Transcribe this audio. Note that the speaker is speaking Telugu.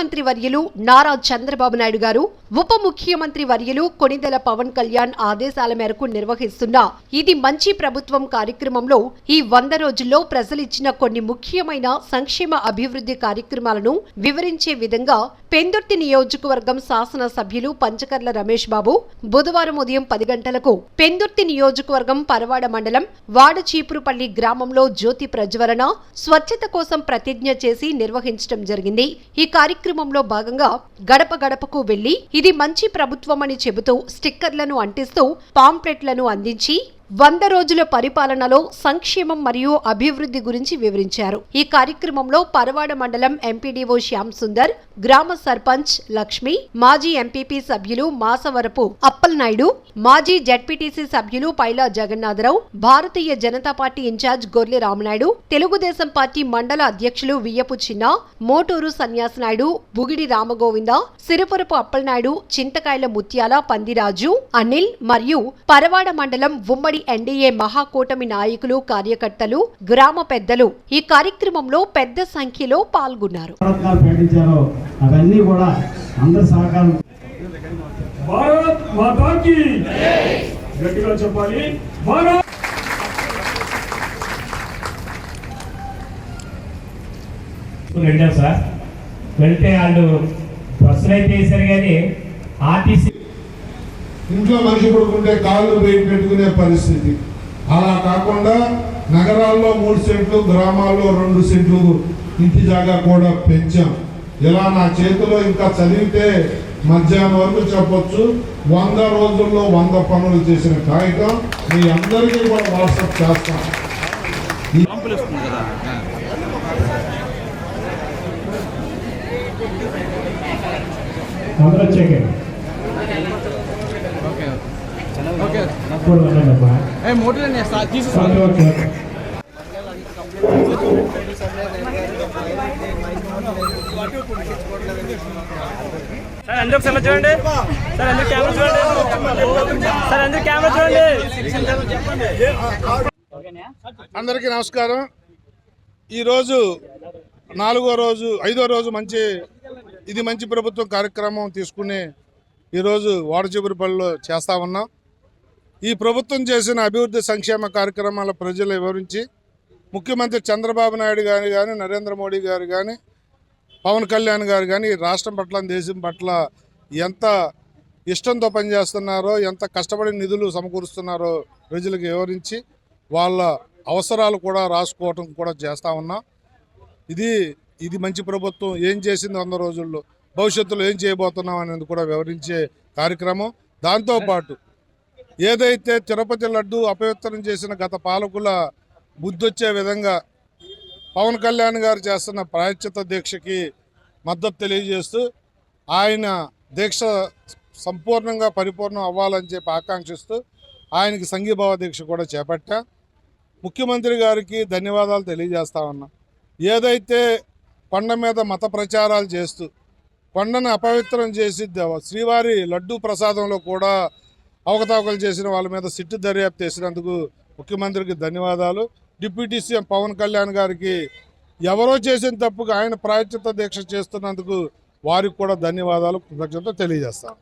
ముఖ్యమంత్రి వర్యులు నారా చంద్రబాబు నాయుడు గారు ఉప ముఖ్యమంత్రి వర్యులు కొణిదెల పవన్ కళ్యాణ్ ఆదేశాల మేరకు నిర్వహిస్తున్న ఇది మంచి ప్రభుత్వం కార్యక్రమంలో ఈ వంద రోజుల్లో ప్రజలిచ్చిన కొన్ని ముఖ్యమైన సంక్షేమ అభివృద్ధి కార్యక్రమాలను వివరించే విధంగా పెందుర్తి నియోజకవర్గం శాసన సభ్యులు పంచకర్ల రమేష్ బాబు బుధవారం ఉదయం పది గంటలకు పెందుర్తి నియోజకవర్గం పరవాడ మండలం వాడచీపురుపల్లి గ్రామంలో జ్యోతి ప్రజ్వలన స్వచ్ఛత కోసం ప్రతిజ్ఞ చేసి నిర్వహించడం జరిగింది. ఈ కార్యక్రమంలో భాగంగా గడప గడపకు వెళ్ళి ఇది మంచి ప్రభుత్వం అని చెబుతూ స్టిక్కర్లను అంటిస్తూ పాంప్లెట్లను అందించి వంద రోజుల పరిపాలనలో సంక్షేమం మరియు అభివృద్ధి గురించి వివరించారు. ఈ కార్యక్రమంలో పరవాడ మండలం ఎంపీడీఓ శ్యామ్ సుందర్ గ్రామ సర్పంచ్ లక్ష్మి మాజీ ఎంపీపీ సభ్యులు మాసవరపు అప్పలనాయుడు మాజీ జడ్పీటీసీ సభ్యులు Paila Jagannatha Rao Bharatiya Janata Party in-charge Gorli Ramanaidu Telugu Desam Party మండల అధ్యక్షులు వియ్యపు చిన్న మోటూరు సన్యాసనాయుడు బుగిడి రామగోవింద సిరుపురపు అప్పలనాయుడు చింతకాయల ముత్యాల పందిరాజు అనిల్ మరియు పరవాడ మండలం ఉమ్మడి ఎన్డీఏ మహాకూటమి నాయకులు కార్యకర్తలు గ్రామ పెద్దలు ఈ కార్యక్రమంలో పెద్ద సంఖ్యలో పాల్గొన్నారు. పథకాలు ప్రకటించారో అవన్నీ కూడా అందరి సహకారం. భారత్ మాతాకి! గట్టిగా చెప్పాలి. భారత్! వెళ్ళాం సార్. వెళ్తే వాళ్ళు బస్సులు అయితే వేశారు కానీ ఆర్టీసీ ఇంట్లో మనిషి పడుకుంటే కాళ్ళు బయట పెట్టుకునే పరిస్థితి. అలా కాకుండా నగరాల్లో మూడు సెంట్లు గ్రామాల్లో రెండు సెంట్లు ఇంటి జాగా కూడా పెంచాం. ఇలా నా చేతిలో ఇంకా చదివితే మధ్యాహ్నం వరకు చెప్పొచ్చు. వంద రోజుల్లో వంద పనులు చేసిన కాగితం మీ అందరికీ కూడా వాట్సాప్ చేస్తాం. అందరూ సార్ అందరూ ఒకసారి చూడండి సార్ అందరూ కెమెరా చూడండి సార్ అందరూ కెమెరా చూడండి అందరికీ నమస్కారం. ఈరోజు నాలుగో రోజు ఐదో రోజు మంచి ఇది మంచి ప్రభుత్వం కార్యక్రమం తీసుకుని ఈరోజు వాడచిబురిపల్లిలో చేస్తా ఉన్నాం. ఈ ప్రభుత్వం చేసిన అభివృద్ధి సంక్షేమ కార్యక్రమాల ప్రజలు వివరించి ముఖ్యమంత్రి చంద్రబాబు నాయుడు గారు కానీ నరేంద్ర మోడీ గారు కానీ పవన్ కళ్యాణ్ గారు కానీ రాష్ట్రం పట్ల దేశం పట్ల ఎంత ఇష్టంతో పనిచేస్తున్నారో ఎంత కష్టపడి నిధులు సమకూరుస్తున్నారో ప్రజలకు వివరించి వాళ్ళ అవసరాలు కూడా రాసుకోవటం కూడా చేస్తూ ఉన్నాం. ఇది ఇది మంచి ప్రభుత్వం. ఏం చేసింది వంద రోజుల్లో? భవిష్యత్తులో ఏం చేయబోతున్నాం అనేది కూడా వివరించే కార్యక్రమం. దాంతోపాటు ఏదైతే తిరుపతి లడ్డు అపవిత్రం చేసిన గత పాలకుల బుద్ధొచ్చే విధంగా పవన్ కళ్యాణ్ గారు చేస్తున్న ప్రాయశ్చిత దీక్షకి మద్దతు తెలియజేస్తూ ఆయన దీక్ష సంపూర్ణంగా పరిపూర్ణం అవ్వాలని చెప్పి ఆకాంక్షిస్తూ ఆయనకి సంఘీభావ దీక్ష కూడా చేపట్టా. ముఖ్యమంత్రి గారికి ధన్యవాదాలు తెలియజేస్తా ఉన్నా. ఏదైతే కొండ మీద మత ప్రచారాలు చేస్తూ కొండను అపవిత్రం చేసి శ్రీవారి లడ్డూ ప్రసాదంలో కూడా అవకతవకలు చేసిన వాళ్ళ మీద సిట్టు దర్యాప్తు చేసినందుకు ముఖ్యమంత్రికి ధన్యవాదాలు. డిప్యూటీ సీఎం పవన్ కళ్యాణ్ గారికి ఎవరో చేసిన తప్పుకు ఆయన ప్రాయచిత్త దీక్ష చేస్తున్నందుకు వారికి కూడా ధన్యవాదాలు కృతజ్ఞత తెలియజేస్తాను.